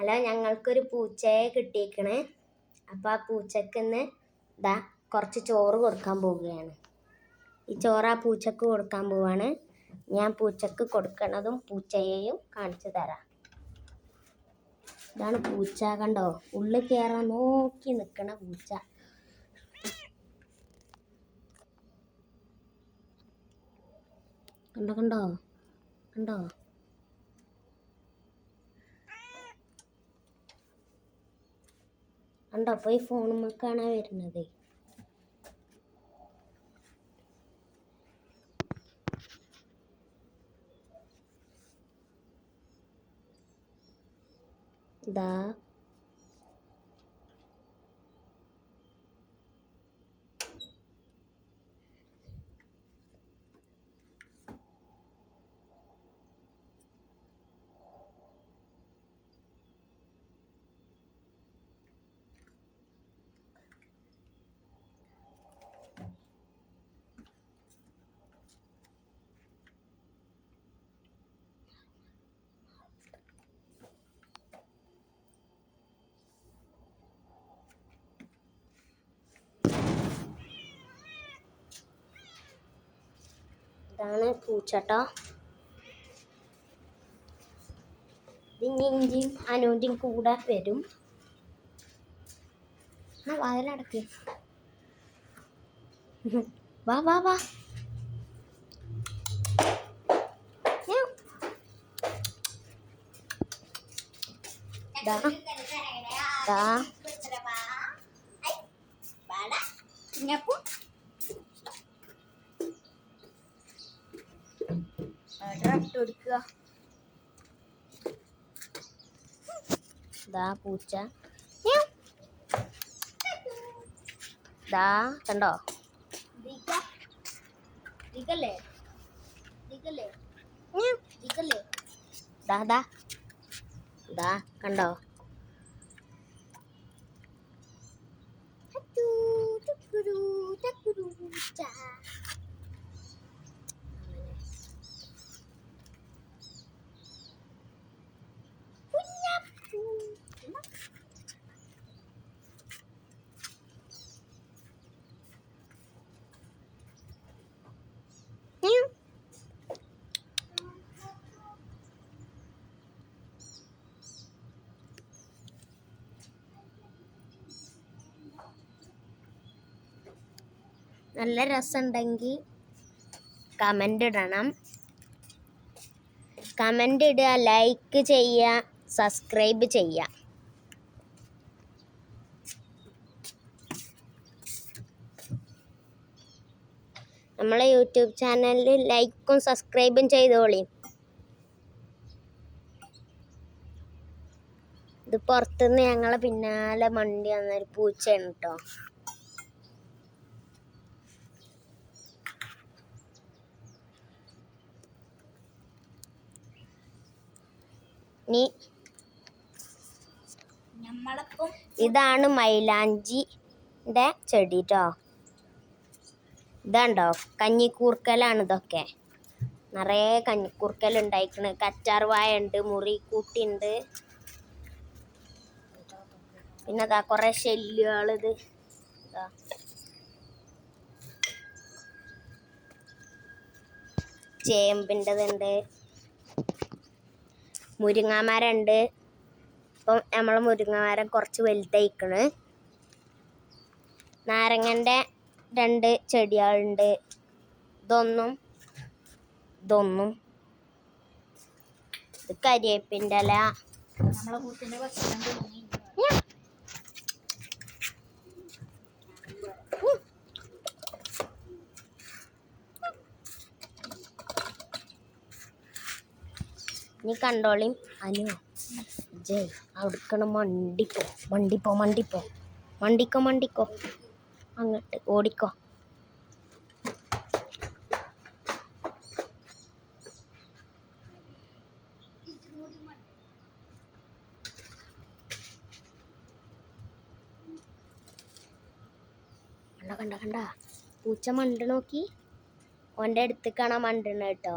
Hello ഞങ്ങൾക്കൊരു പൂച്ചയെ കിട്ടിയേക്കണേ. അപ്പോൾ ആ പൂച്ചക്ക് ഇന്ന് ഇതാ കുറച്ച് ചോറ് കൊടുക്കാൻ പോവുകയാണ്. ഈ ചോറ് ആ പൂച്ചക്ക് കൊടുക്കാൻ പോവാണ്. ഞാൻ പൂച്ചക്ക് കൊടുക്കണതും പൂച്ചയെയും കാണിച്ചു തരാം. ഇതാണ് പൂച്ച കണ്ടോ? ഉള്ളിൽ കയറാൻ നോക്കി നിൽക്കണ പൂച്ച. കണ്ടോ കണ്ടോ? കണ്ടോ? കണ്ടോ? അപ്പോൾ ഈ ഫോണുമ്മക്കാണ് വരുന്നത്? ഇതാ ഇതാണ് പൂച്ചട്ടോ. ഇത് ഇഞ്ചിയും അനുവിന്റെയും കൂടെ വരും. ആ വാതിലടക്ക് വാ വാ വാ. മ്യാവ്. ദാ. ദാ കൊടുക്കുക ദാ പൂച്ച. ദാ കണ്ടോ. ദാ ദാ. ദാ കണ്ടോ? നല്ല രസമുണ്ടെങ്കിൽ കമന്റ് ഇടണം. കമന്റ് ഇടുക ലൈക്ക് ചെയ്യുക സബ്സ്ക്രൈബ് ചെയ്യുക. നമ്മളെ യൂട്യൂബ് ചാനലിൽ ലൈക്കും സബ്സ്ക്രൈബും ചെയ്തോളി. ഇത് പുറത്തുനിന്ന് ഞങ്ങളെ പിന്നാലെ മണ്ടി വന്നൊരു പൂച്ചയാണ് കേട്ടോ നമ്മളപ്പം ഇതാണ് മൈലാഞ്ചിന്റെ ചെടി കേട്ടോ ഇതാണ്ടോ? കഞ്ഞിക്കൂർക്കലാണ് ഇതൊക്കെ നിറയെ കഞ്ഞിക്കൂർക്കൽ ഉണ്ടായിക്കണ്. കച്ചാർ വായ ഉണ്ട് മുറി കൂട്ടിണ്ട് പിന്നെ അതാ കുറേ ഇത് ഇതാ ചേമ്പിന്റെതുണ്ട്. മുരിങ്ങാമരമുണ്ട് ഇപ്പം നമ്മൾ മുരിങ്ങാമരം കുറച്ച് വലുതായിക്കണ്. നാരങ്ങന്റെ രണ്ട് ചെടികളുണ്ട്. ഇതൊന്നും ഇതൊന്നും. ഇത് കരിയേപ്പിന്റെ ഇല. നമ്മളെ നീ കണ്ടോളിയും അനു ജയ് അവിടുക്കണ മണ്ടിപ്പോ മണ്ടിപ്പോ മണ്ടിപ്പോ. മണ്ടിക്കോ മണ്ടിക്കോ. അങ്ങോട്ട് ഓടിക്കോ. കണ്ട കണ്ട കണ്ട. പൂച്ച മണ്ട് നോക്കി. ഓന്റെ അടുത്ത് കാണാൻ മണ്ടണ കേട്ടോ.